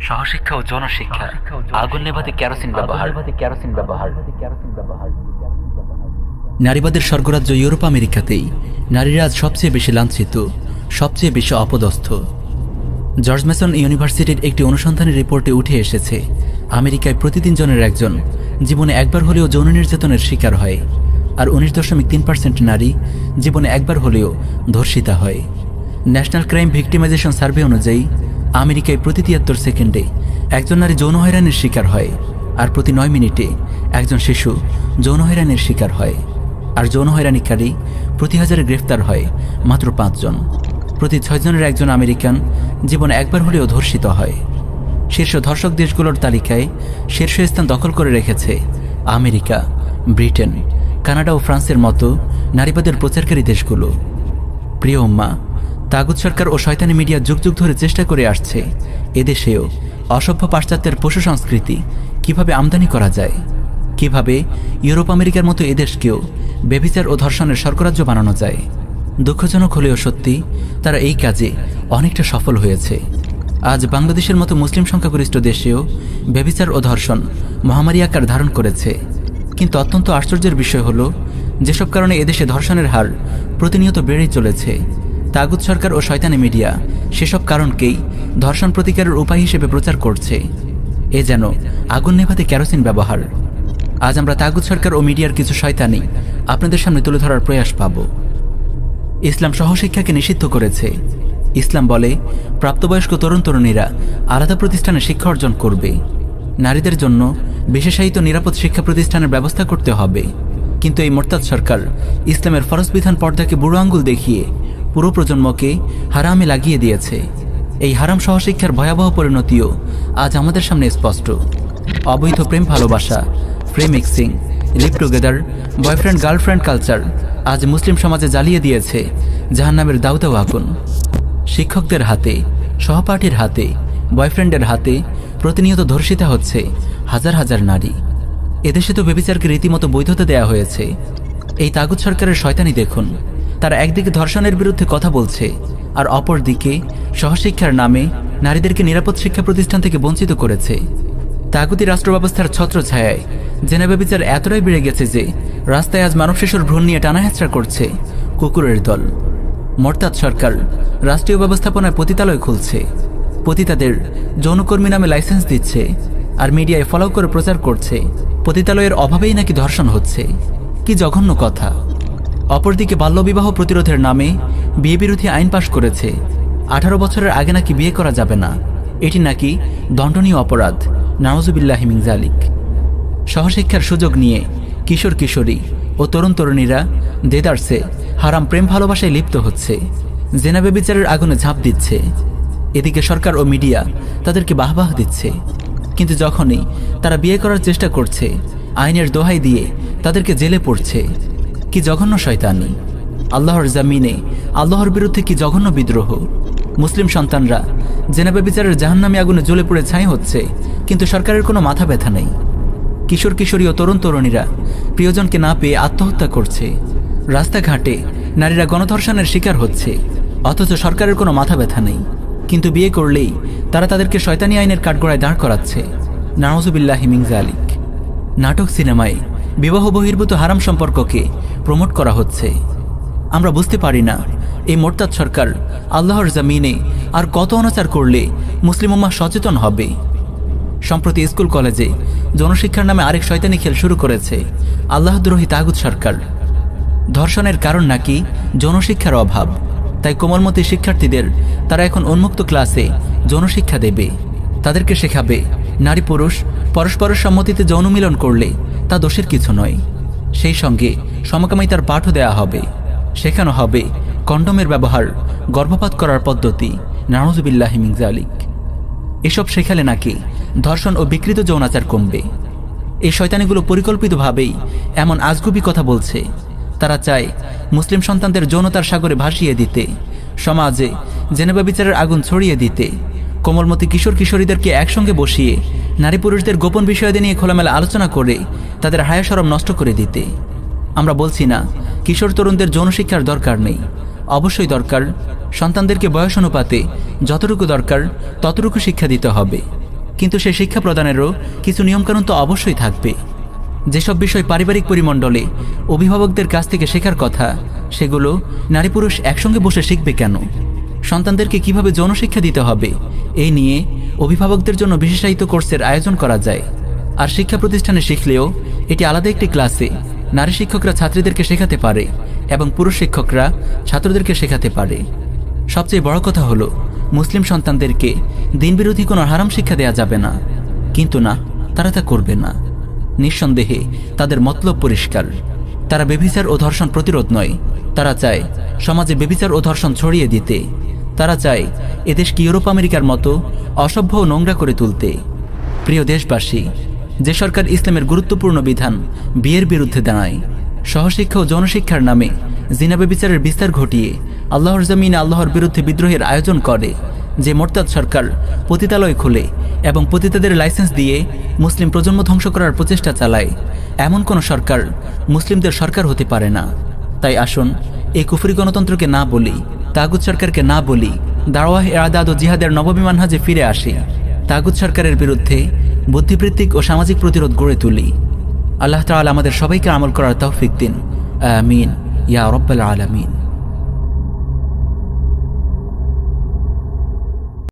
সহশিক্ষা ও জনশিক্ষা আগুন নেভাতে কেরোসিন ব্যবহার। কেরোসিন ব্যবহার কেরোসিন ব্যবহার। নারীবাদের স্বর্গরাজ্য ইউরোপ আমেরিকাতেই নারীরা আজ সবচেয়ে বেশি লাঞ্ছিত সবচেয়ে বেশি অপদস্থ। জর্জ ম্যাসন ইউনিভার্সিটির একটি অনুসন্ধানের রিপোর্টে উঠে এসেছে আমেরিকায় প্রতিদিন জনের একজন জীবনে একবার হলেও যৌন নির্যাতনের শিকার হয় আর উনিশ দশমিক তিন পার্সেন্ট নারী জীবনে একবার হলেও ধর্ষিতা হয়। ন্যাশনাল ক্রাইম ভিক্টিমাইজেশন সার্ভে অনুযায়ী আমেরিকায় প্রতি তিয়াত্তর সেকেন্ডে একজন নারী যৌন হয়রানির শিকার হয়, আর প্রতি নয় মিনিটে একজন শিশু যৌন হয়রানির শিকার হয়। আর যৌন হয়রানিকারী প্রতি হাজারে গ্রেফতার হয় মাত্র পাঁচজন। প্রতি ছয়জনের একজন আমেরিকান জীবনে একবার হলেও ধর্ষিত হয়। শীর্ষ ধর্ষক দেশগুলোর তালিকায় শীর্ষস্থান দখল করে রেখেছে আমেরিকা, ব্রিটেন, কানাডা ও ফ্রান্সের মতো নারীবাদের প্রচারকারী দেশগুলো। প্রিয় উম্মা তাগুদ সরকার ও শয়তানি মিডিয়া যুগ যুগ ধরে চেষ্টা করে আসছে। এদেশেও অসভ্য পাশ্চাত্যের পশু সংস্কৃতি কীভাবে আমদানি করা যায়? কীভাবে ইউরোপ, আমেরিকার মতো এদেশকেও বেবিচার ও ধর্ষণের স্বর্গরাজ্য বানানো যায়? দুঃখজনক হলেও সত্যি, তারা এই কাজে অনেকটা সফল হয়েছে। আজ বাংলাদেশের মতো মুসলিম সংখ্যাগরিষ্ঠ দেশেও বেবিচার ও ধর্ষণ মহামারী আকার ধারণ করেছে। কিন্তু অত্যন্ত আশ্চর্যের বিষয় হলো, যেসব কারণে এদেশে ধর্ষণের হার প্রতিনিয়ত বেড়েই চলেছে। তাগুদ সরকার ও শয়তানি মিডিয়া, সেসব কারণকেই ধর্ষণ প্রতিকারের উপায় হিসেবে প্রচার করছে। এ যেন আগুন নেভাতে কেরোসিন ব্যবহার। আজ আমরা তাগুদ সরকার ও মিডিয়ার কিছু শয়তানি আপনাদের সামনে তুলে ধরার প্রয়াস পাব। ইসলাম সহশিক্ষাকে নিষিদ্ধ করেছে। ইসলাম বলে, প্রাপ্তবয়স্ক তরুণ তরুণীরা আলাদা প্রতিষ্ঠানে শিক্ষা অর্জন করবে। নারীদের জন্য বিশেষায়িত নিরাপদ শিক্ষা প্রতিষ্ঠানের ব্যবস্থা করতে হবে। কিন্তু এই মোরতাদ সরকার ইসলামের ফরজ বিধান পর্দাকে বুড়ো আঙ্গুল দেখিয়ে পুরো প্রজন্মকে হারামে লাগিয়ে দিয়েছে। এই হারাম সহশিক্ষার ভয়াবহ পরিণতিও আজ আমাদের সামনে স্পষ্ট। অবৈধ প্রেম ভালোবাসা free mixing live together boyfriend girlfriend culture আজ মুসলিম সমাজে জ্বালিয়ে দিয়েছে জাহান্নামের দাউদাও আগুন শিক্ষকদের হাতে, সহপাঠীর হাতে বয়ফ্রেন্ডের হাতে প্রতিনিয়ত ধর্ষিতা হচ্ছে হাজার হাজার নারী। এদেশে তো বেবিচারকে রীতিমতো বৈধতা দেয়া হয়েছে। এই তাগুদ সরকারের শয়তানি দেখুন। তারা একদিকে ধর্ষণের বিরুদ্ধে কথা বলছে, আর অপরদিকে সহশিক্ষার নামে নারীদেরকে নিরাপদ শিক্ষা প্রতিষ্ঠান থেকে বঞ্চিত করেছে। তাগুতি রাষ্ট্র ব্যবস্থার ছত্রছায়ায় জেনেভা বিচার এতটাই বেড়ে গেছে যে রাস্তায় আজ মানব শিশুর ভ্রূণ নিয়ে টানাহেঁচড়া করছে কুকুরের দল। মর্তাদ সরকার রাষ্ট্রীয় ব্যবস্থাপনায় পতিতালয় খুলছে। পতিতাদের যৌনকর্মী নামে লাইসেন্স দিচ্ছে, আর মিডিয়ায় ফলো করে প্রচার করছে। পতিতালয়ের অভাবেই নাকি ধর্ষণ হচ্ছে। কি জঘন্য কথা। অপরদিকে বাল্যবিবাহ প্রতিরোধের নামে বিয়ে বিরোধী আইন পাশ করেছে। আঠারো বছরের আগে নাকি বিয়ে করা যাবে না। এটি নাকি দণ্ডনীয় অপরাধ। নাওজুবিল্লাহ মিংজালিক সহশিক্ষার সুযোগ নিয়ে কিশোর কিশোরী ও তরুণ তরুণীরা দেদারসে হারাম প্রেম ভালোবাসায় লিপ্ত হচ্ছে। জেনাবে বিচারের আগুনে ঝাঁপ দিচ্ছে। এদিকে সরকার ও মিডিয়া তাদেরকে বাহবাহ দিচ্ছে। কিন্তু যখনই তারা বিয়ে করার চেষ্টা করছে, আইনের দোহাই দিয়ে তাদেরকে জেলে পড়ছে। কি জঘন্য শয়তানি? আল্লাহর জামিনে, আল্লাহর বিরুদ্ধে কি জঘন্য বিদ্রোহ? মুসলিম সন্তানরা, জেনাবে বিচারের জাহান্নামী আগুনে জ্বলে পড়ে ছাই হচ্ছে, কিন্তু সরকারের কোনো মাথা ব্যথা নেই। কিশোর কিশোরী ও তরুণ তরুণীরা, প্রিয়জনকে না পেয়ে আত্মহত্যা করছে। রাস্তাঘাটে নারীরা গণধর্ষণের শিকার হচ্ছে, অথচ সরকারের কোনো মাথা ব্যথা নেই। কিন্তু বিয়ে করলেই তারা তাদেরকে শয়তানি আইনের কাঠগড়ায় দাঁড় করাচ্ছে। নাওজুবিল্লাহ মিংজা আলিক নাটক সিনেমায় বিবাহ বহির্ভূত হারাম সম্পর্ককে প্রমোট করা হচ্ছে। আমরা বুঝতে পারি না, এই মোরতাদ সরকার আল্লাহর জামিনে আর কত অনাচার করলে মুসলিম উম্মাহ সচেতন হবে। সম্প্রতি স্কুল, কলেজে জনশিক্ষার নামে আরেক শয়তানি খেল শুরু করেছে আল্লাহদ্রোহী তাগুদ সরকার। ধর্ষণের কারণ নাকি জনশিক্ষার অভাব, তাই কোমলমতি শিক্ষার্থীদের তারা এখন উন্মুক্ত ক্লাসে জনশিক্ষা দেবে। তাদেরকে শেখাবে নারী পুরুষ, পরস্পরের সম্মতিতে যৌন মিলন করলে তা দোষের কিছু নয়। সেই সঙ্গে সমকামিতার পাঠও দেয়া হবে। শেখানো হবে কন্ডমের ব্যবহার, গর্ভপাত করার পদ্ধতি নানজুবিল্লাহ মিংজালিক এসব শেখালে নাকি ধর্ষণ ও বিকৃত যৌনাচার কমবে। এই শয়তানিগুলো পরিকল্পিতভাবেই এমন আজগুবি কথা বলছে। তারা চায় মুসলিম সন্তানদের যৌনতার সাগরে ভাসিয়ে দিতে, সমাজে জেনেবা বিচারের আগুন ছড়িয়ে দিতে কোমলমতি কিশোর কিশোরীদেরকে একসঙ্গে বসিয়ে নারী পুরুষদের গোপন বিষয়াদি নিয়ে খোলামেলা আলোচনা করে তাদের হায়া সরম নষ্ট করে দিতে। আমরা বলছি না, কিশোর তরুণদের যৌন শিক্ষার দরকার নেই। অবশ্যই দরকার, সন্তানদেরকে বয়স অনুপাতে যতটুকু দরকার, ততটুকু শিক্ষা দিতে হবে। কিন্তু সে শিক্ষা প্রদানেরও কিছু নিয়মকানুন তো অবশ্যই থাকবে। যেসব বিষয় পারিবারিক পরিমণ্ডলে অভিভাবকদের কাছ থেকে শেখার কথা, সেগুলো নারী পুরুষ একসঙ্গে বসে শিখবে কেন? সন্তানদেরকে কীভাবে যৌনশিক্ষা দিতে হবে? এই নিয়ে অভিভাবকদের জন্য বিশেষায়িত কোর্সের আয়োজন করা যায়। আর শিক্ষা প্রতিষ্ঠানে শিখলেও এটি আলাদা একটি ক্লাসে নারী শিক্ষকরা ছাত্রীদেরকে শেখাতে পারে এবং পুরুষ শিক্ষকরা ছাত্রদেরকে শেখাতে পারে। সবচেয়ে বড় কথা হলো, মুসলিম সন্তানদেরকে দিনবিরোধী কোনো হারাম শিক্ষা দেয়া যাবে না। কিন্তু না, তারা তা করবে না। নিঃসন্দেহে তাদের মতলব পরিষ্কার। তারা বেবিচার ও ধর্ষণ প্রতিরোধ নয়। তারা চায় সমাজে বেবিচার ও ধর্ষণ ছড়িয়ে দিতে। তারা চায় এদেশকে ইউরোপ, আমেরিকার মতো অসভ্য ও নোংরা করে তুলতে। প্রিয় দেশবাসী, যে সরকার ইসলামের গুরুত্বপূর্ণ বিধান বিয়ের বিরুদ্ধে দাঁড়ায়, সহশিক্ষা ও জনশিক্ষার নামে জিনাবে বিচারের বিস্তার ঘটিয়ে আল্লাহর জমিনে আল্লাহর বিরুদ্ধে বিদ্রোহের আয়োজন করে, যে মোরতাদ সরকার পতিতালয় খুলে এবং পতিতাদের লাইসেন্স দিয়ে মুসলিম প্রজন্ম ধ্বংস করার প্রচেষ্টা চালায়, এমন কোনো সরকার মুসলিমদের সরকার হতে পারে না। তাই আসুন, এই কুফরি গণতন্ত্রকে না বলি তাগুদ সরকারকে না বলি দাওয়াহ এরাদাদ ও জিহাদের নববিমান হাজে ফিরে আসি। তাগুদ সরকারের বিরুদ্ধে বুদ্ধিবৃত্তিক ও সামাজিক প্রতিরোধ গড়ে তুলি। আল্লাহ তাআলা আমাদের সবাইকে আমল করার তৌফিক দিন। আমিন। ইয়া রব্বাল আলামিন।